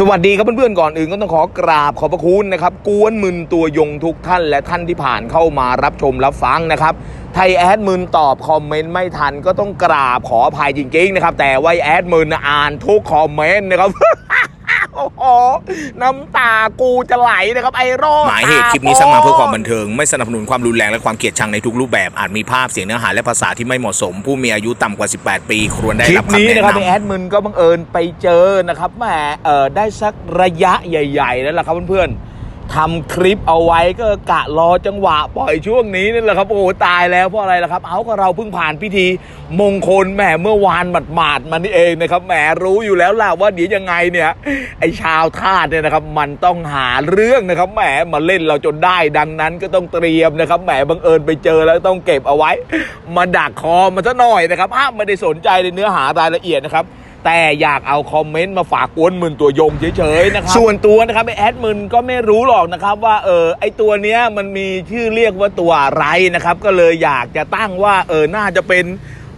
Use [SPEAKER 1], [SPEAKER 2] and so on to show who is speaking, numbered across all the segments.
[SPEAKER 1] สวัสดีครับเพื่อนๆก่อนอื่นก็ต้องขอกราบขอบพระคุณนะครับกวนมึนตัวยงทุกท่านและท่านที่ผ่านเข้ามารับชมรับฟังนะครับไทยแอดมินตอบคอมเมนต์ไม่ทันก็ต้องกราบขออภัยจริงๆนะครับแต่ว่าแอดมินอ่านทุกคอมเมนต์นะครับ โอ้โหน้ำตากูจะไหลนะครับไอ้โรค
[SPEAKER 2] หมายเหตุคลิปนี้สร้างมาเพื่อความบันเทิง ไม่สนับสนุนความรุนแรงและความเกลียดชังในทุกรูปแบบอาจมีภาพเสียงเนื้อหาและภาษาที่ไม่เหมาะสม ผู้มีอายุต่ำกว่า 18 ปีควรได้
[SPEAKER 1] คลิ
[SPEAKER 2] รับ
[SPEAKER 1] ป
[SPEAKER 2] คำ
[SPEAKER 1] นี้
[SPEAKER 2] แนะ
[SPEAKER 1] นะครับใน
[SPEAKER 2] นำ
[SPEAKER 1] แอดมินก็บังเอิญไปเจอนะครับแหมเออได้สักระยะใหญ่ ๆ แล้วล่ะครับเพื่อนๆ ทำคลิปเอาไว้ก็กะรอจังหวะ ปล่อยช่วงนี้นี่แหละครับ โอ้โหตายแล้วเพราะอะไรล่ะครับ เอาก็เราเพิ่งผ่านพิธี มงคลแหมเมื่อวานหมาดๆมานี่เองนะครับแหมรู้อยู่แล้วล่ะว่าเดี๋ยวยังไงเนี่ยไอชาวทาสเนี่ยนะครับ มันต้องหาเรื่องนะครับแหมมาเล่นเราจนได้ดังนั้นก็ต้องเตรียมนะครับแหมบังเอิญไปเจอแล้วต้องเก็บเอาไว้ มาดักคอมันซะหน่อยนะครับอ้าไม่ได้สนใจในเนื้อหารายละเอียดนะครับ แต่อยากเอาคอมเมนต์มาฝากกวนหมื่นตัวยงเฉยๆนะครับส่วนตัวนะครับไอแอดมินก็ไม่รู้หรอกนะครับว่าเออไอตัวเนี้ยมันมีชื่อเรียกว่าตัวอะไรนะครับ ก็เลยอยากจะตั้งว่าเออน่าจะเป็น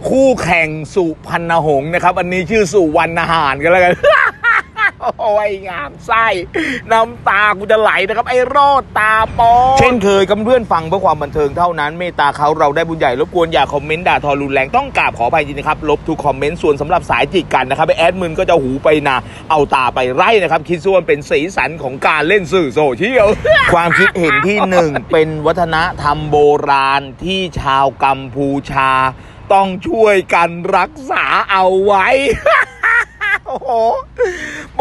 [SPEAKER 1] คู่แข่งสุพรรณหงษ์นะครับ อันนี้ชื่อสุวรรณหารกันแล้วกัน โอ้ยงามไส้น้ำตากูจะไหลนะครับ ไอ้โรดตาโปเช่นเคยกับเพื่อนฟังเพื่อความบันเทิงเท่านั้นเมตตาเขาเราได้บุญใหญ่รบกวนอย่าคอมเมนต์ด่าทอรุนแรงต้องกราบขออภัยจริงนะครับลบทุกคอมเมนต์ส่วนสำหรับสายจิกกันนะครับไอแอดมินก็จะหูไปนาเอาตาไปไร่นะครับ คิดส่วนเป็นสีสันของการเล่นสื่อโซเชียลความคิดเห็นที่หนึ่งเป็นวัฒนธรรมโบราณที่ชาวกัมพูชา ต้องช่วยกันรักษาเอาไว้ โอ้โห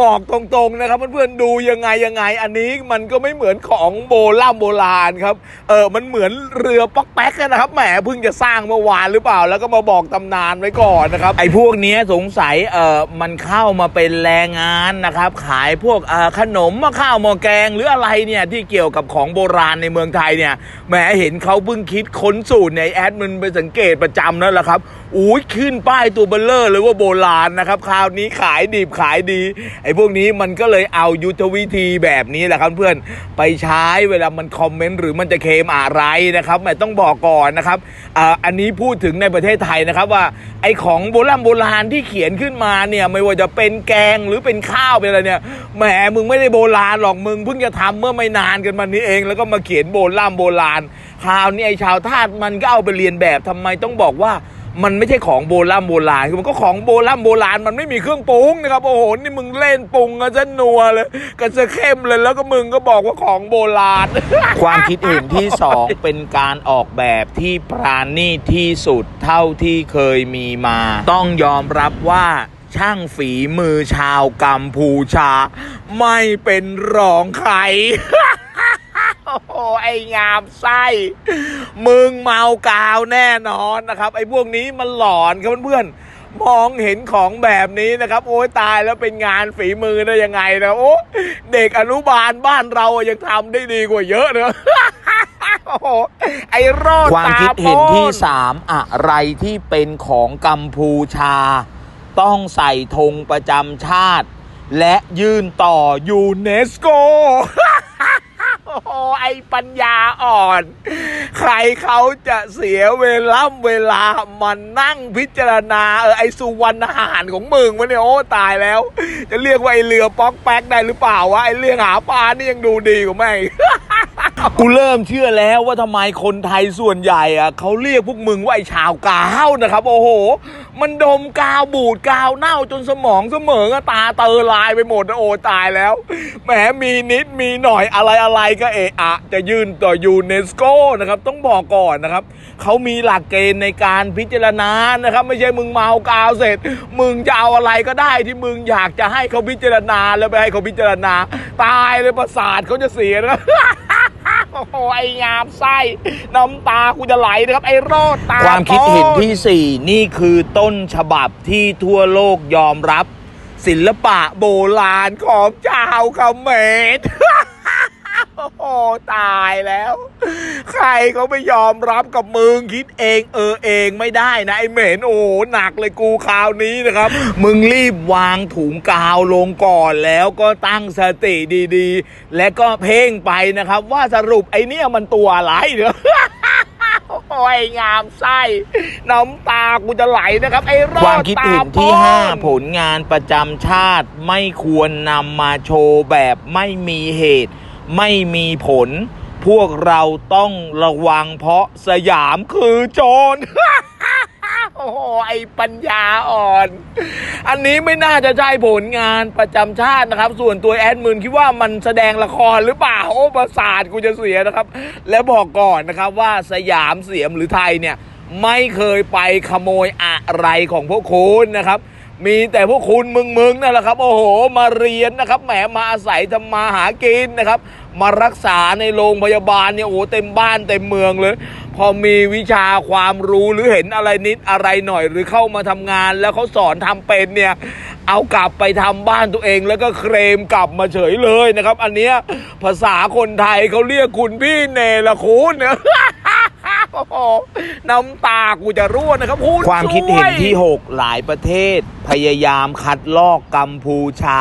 [SPEAKER 1] บอกตรงๆนะครับเพื่อนๆดูยังไงยังไง อันนี้มันก็ไม่เหมือนของโบราณโบราณครับ เออมันเหมือนเรือป๊อกแป๊กนะครับแหมเพิ่งจะสร้างเมื่อวานหรือเปล่า แล้วก็มาบอกตำนานไว้ก่อนนะครับ ไอ้พวกนี้สงสัยเออมันเข้ามาเป็นแรงงานนะครับ ขายพวกออขนมมะข้าวหมอแกงหรืออะไรเนี่ยที่เกี่ยวกับของโบราณในเมืองไทยเนี่ยแหมเห็นเขาเพิ่งคิดค้นสูตรในแอดมันไปสังเกตประจำนั่นแหละครับอุ้ยขึ้นป้ายตัวเบลเลอร์เลยว่าโบราณนะครับคราวนี้ขายายดิบขายดีไอ้พวกนี้มันก็เลยเอายุทธวิธีแบบนี้แหละครับเพื่อนไปใช้เวลามันคอมเมนต์หรือมันจะเคมอะไรนะครับแหม่ต้องบอกก่อนนะครับอ่าอันนี้พูดถึงในประเทศไทยนะครับว่าไอ้ของโบราณโบราณที่เขียนขึ้นมาเนี่ยไม่ว่าจะเป็นแกงหรือเป็นข้าวเป็นอะไรเนี่ยแหมมึงไม่ได้โบราณหรอกมึงเพิ่งจะทำเมื่อไม่นานกันมานี้เอง แล้วก็มาเขียนโบราณโบราณคราวนี้ไอ้ชาวทาสมันก็เอาไปเรียนแบบทำไมต้องบอกว่า มันไม่ใช่ของโบราณโบราณคือมันก็ของโบราณโบราณมันไม่มีเครื่องปรุงนะครับ โอ้โห นี่มึงเล่นปรุงกันจะนัวเลยกันจะเข้มเลยแล้วก็มึงก็บอกว่าของโบราณ ความคิดเห็นที่สองเป็นการออกแบบที่ปราณีตที่สุดเท่าที่เคยมีมา ต้องยอมรับว่าช่างฝีมือชาวกัมพูชา ไม่เป็นรองใคร โอ้โหไอ้งามไส้ มึงเมากาวแน่นอนนะครับ ไอ้พวกนี้มันหลอนครับเพื่อนๆมองเห็นของแบบนี้นะครับ โอ้ยตายแล้วเป็นงานฝีมือได้ยังไงนะโอ้เด็กอนุบาลบ้านเรายังทำได้ดีกว่าเยอะเนอะโอ้โหไอ้รอด
[SPEAKER 3] ความคิดเห็นที่
[SPEAKER 1] ตาโปน
[SPEAKER 3] 3อะไรที่เป็นของกัมพูชา ต้องใส่ธงประจำชาติ และยื่นต่อยู
[SPEAKER 1] เนสโกโอ้ โหไอปัญญาอ่อน ใครเขาจะเสียเวลาเวลามานั่งพิจารณาเออไอสุวรรณหารของมึงวะเนี่ยโอ้ตายแล้ว จะเรียกว่าไอเรือป๊อกแป๊กได้หรือเปล่าวะไอเรื่องหาปลานี่ยังดูดีกว่าแม่กูเริ่มเชื่อแล้วว่าทำไมคนไทยส่วนใหญ่อะเขาเรียกพวกมึงว่าไอชาวกาวนะครับ โอ้โห มันดมกาวบูดกาวเน่าจนสมองเสมอตาเตอลายไปหมดโอ้ตายแล้วแหมมีนิดมีหน่อยอะไรอะไรก็เอะอะจะยื่นต่อยูเนสโกนะครับต้องบอกก่อนนะครับเขามีหลักเกณฑ์ในการพิจารณานะครับ ไม่ใช่มึงเมากาวเสร็จ มึงจะเอาอะไรก็ได้ที่มึงอยากจะให้เขาพิจารณาแล้วไปให้เขาพิจารณา ตายเลยประสาทเขาจะเสียนะโอ้โหไอ้งามไส้น้ำตากูจะไหลนะครับ ไอ้โรดตา
[SPEAKER 3] ความคิดเห็นที่
[SPEAKER 1] โป้นนี่คือต้นฉบับที่ทั่วโลกยอมรับ ศิลปะโบราณของชาวเขมร โอ้โหตายแล้ว ใครเขาไม่ยอมรับกับมึงคิดเอง เออเองไม่ได้นะไอ้เหม็นโอ้โหหนักเลยกูคราวนี้นะครับ มึงรีบวางถุงกาวลงก่อนแล้วก็ตั้งสติดีๆ และก็เพ่งไปนะครับ ว่าสรุปไอ้เนี่ยมันตัวอะไรเนอะโอ้โหโอ้ยงามไส้ น้ำตากูจะไหลนะครับ ไอ้รอด
[SPEAKER 3] ความคิดเห็นที่
[SPEAKER 1] ตาป้อน
[SPEAKER 3] 5ผลงานประจำชาติไม่ควรนำมาโชว์แบบไม่มีเหตุ ไม่มีผล พวกเราต้องระวังเพราะสยามคือโจร
[SPEAKER 1] โอ้โหไอ้ปัญญาอ่อน อันนี้ไม่น่าจะใช่ผลงานประจำชาตินะครับ ส่วนตัวแอดมินคิดว่ามันแสดงละครหรือเปล่า โอ้ประสาทกูจะเสียนะครับ และบอกก่อนนะครับว่าสยามเสียมหรือไทยเนี่ย ไม่เคยไปขโมยอะไรของพวกคุณนะครับ มีแต่พวกคุณมึงมึงๆนั่นแหละครับ โอ้โห มาเรียนนะครับแหมมาอาศัยทำมาหากินนะครับ มารักษาในโรงพยาบาลเนี่ยโอ้เต็มบ้านเต็มเมืองเลย พอมีวิชาความรู้หรือเห็นอะไรนิดอะไรหน่อยหรือเข้ามาทำงานแล้วเขาสอนทำเป็นเนี่ยเอากลับไปทำบ้านตัวเองแล้วก็เคลมกลับมาเฉยเลยนะครับ อันเนี้ยภาษาคนไทยเขาเรียกคุณพี่เนรคุณเนี่ย โอ้โหน้ำตากูจะร่วงนะครับคุณ
[SPEAKER 3] ความคิดเห็นที่
[SPEAKER 1] ช่วย
[SPEAKER 3] 6หลายประเทศ พยายามคัดลอกกัมพูชา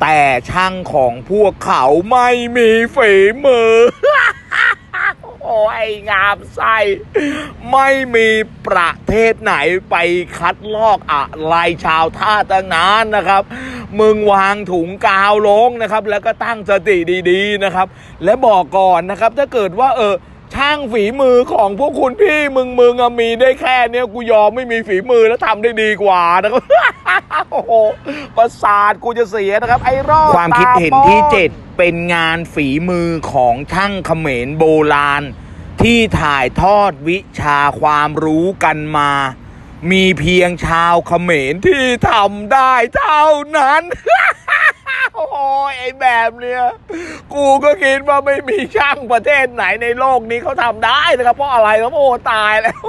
[SPEAKER 3] แต่ช่างของพวกเขาไม่มีฝีมือ
[SPEAKER 1] โอ้ยงามไส้ไม่มีประเทศไหนไปคัดลอกอะไรชาวท่าตั้งนานนะครับ มึงวางถุงกาวลงนะครับ แล้วก็ตั้งสติดีๆนะครับ และบอกก่อนนะครับ ถ้าเกิดว่าเออ ช่างฝีมือของพวกคุณพี่มึงมึงมีได้แค่เนี้ยกูยอมไม่มีฝีมือแล้วทำได้ดีกว่านะครับโอ้โหประสาทกูจะเสียนะครับ ไอ้รอด
[SPEAKER 3] ความคิดเห็นที่
[SPEAKER 1] ตาปอน
[SPEAKER 3] 7เป็นงานฝีมือของช่างเขมรโบราณ ที่ถ่ายทอดวิชาความรู้กันมา มีเพียงชาวเขมรที่
[SPEAKER 1] ทำได้เท่านั้น โอ้ยไอแบบเนี้ยกูก็คิดว่าไม่มีช่างประเทศไหนในโลกนี้เขาทำได้นะครับ เพราะอะไรครับโอ้ตายแล้ว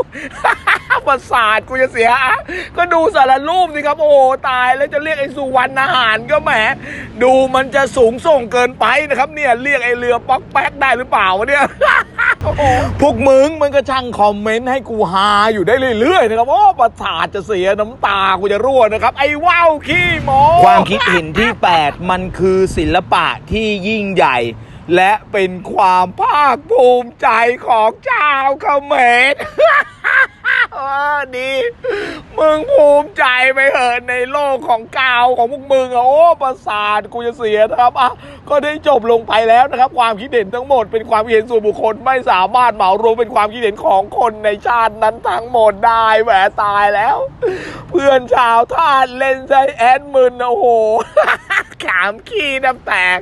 [SPEAKER 1] ประสาทกูจะเสีย ก็ดูสารรูปสิครับ โอ้ตายแล้วจะเรียกไอ้สุวรรณอาหารก็แหมดูมันจะสูงส่งเกินไปนะครับ เนี่ยเรียกไอ้เรือป๊อกแป๊กได้หรือเปล่าวะเนี่ย พวกมึงมันก็ช่างคอมเมนต์ให้กูฮาอยู่ได้เรื่อยๆนะครับโอ้ประสาทจะเสียน้ำตากูจะรั่วนะครับ ไอ้ว้าวขี้โม
[SPEAKER 3] ความคิดเห็นที่ 8 มันคือศิลปะที่ยิ่งใหญ่
[SPEAKER 1] และเป็นความภาคภูมิใจของชาวเขมรเออ ดี มึงภูมิใจไปเถอะในโลกของกาวของพวกมึงอะโอ้ประสาทกูจะเสียนะครับอะก็ได้จบลงไปแล้วนะครับ ความคิดเห็นทั้งหมดเป็นความคิดเห็นส่วนบุคคลไม่สามารถเหมารวมเป็นความคิดเห็นของคนในชาตินั้นทั้งหมดได้แหมตายแล้ว เพื่อนชาวท่าเล่นใจแอดมึนโอ้โห ขามขี้น้ำแตก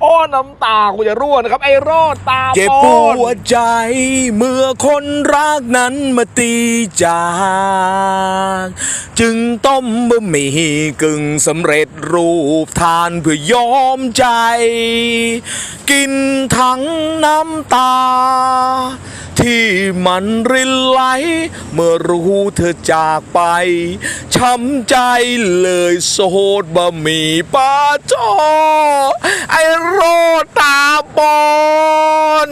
[SPEAKER 1] โอ้น้ำตากูจะร่วนะครับ ไอ้รอดตา
[SPEAKER 2] เจ็บ
[SPEAKER 1] ป
[SPEAKER 2] วดใจ เมื่อคนรักนั้นมาตีจากจึงต้มบะหมี่กึ่งสำเร็จรูปทานเพื่อยอมใจ กินทั้งน้ำตา ที่มันรินไหล เมื่อรู้เธอจากไป ช้ำใจเลยโสดบะหมี่ป้าจอไอโรตาบอน